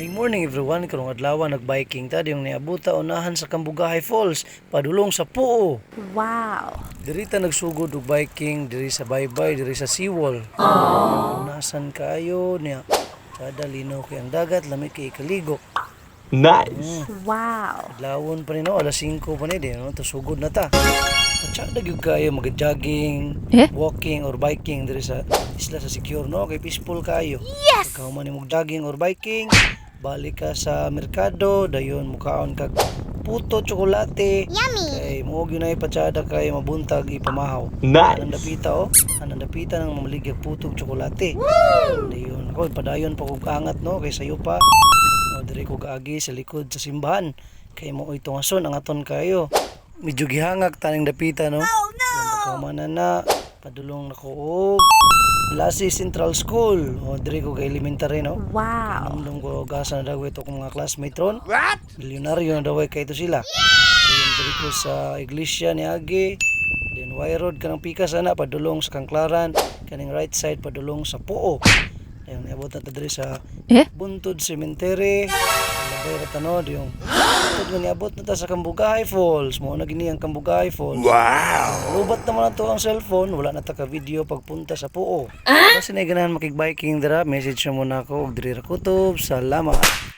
May morning everyone, karong adlaw nag-biking ta yung niabuta unahan sa Kambugahay Falls, padulong sa Puo. Wow. Diri ta nagsugod og biking diri sa Baybay, diri sa Seawall. Unasan kayo niya. Sada linaw kay ang dagat, lami kay ikaligo. Nice. Wow. Adlawon pa ni no, alas 5 pa ni di no, sugod na ta. Matsada gyud kayo mag-jogging, Eh? walking or biking diri sa isla sa Secure no, kay peaceful kayo. Yes! Ikaw man mo jogging or biking, balik ka sa merkado, dayon mukaon kag puto tsokolate. Yummy! Kay mo gyud na ipatsada kay mabuntag ipamahaw. Nice. Anang dapita oh, anang dapita ng mamaligya putog tsokolate. Dayon ko padayon pa kog kaangat no kay sayo pa. O diri ko gaagi sa likod sa simbahan. Kay mo ito nga son ang aton kayo. Medyo gihangak taning dapita no. Oh no. na na padulong na ko og Lasi Central School. O diri ko ka elementary no. Wow. Nandong ko gasa na daw ito kong mga classmate ron. What? Milyonaryo na daw kay ito sila. Then diri ko sa iglesia ni Agi. Then Y road kanang pika sana padulong sa Kangklaran. Kaning right side padulong sa Puo. Ayun, iabot na ta diri sa Eh? Buntod Cemetery. Ra tanod yung Buntod nga niabot na ta sa Kambugahay Falls. Mo na gini ang Kambugahay Falls. Wow. Lubat naman na to ang cellphone, wala na ta ka video pagpunta sa Puo. Kasi na ganahan makig-biking dira, message na muna ako og diri ra kutob. Salamat.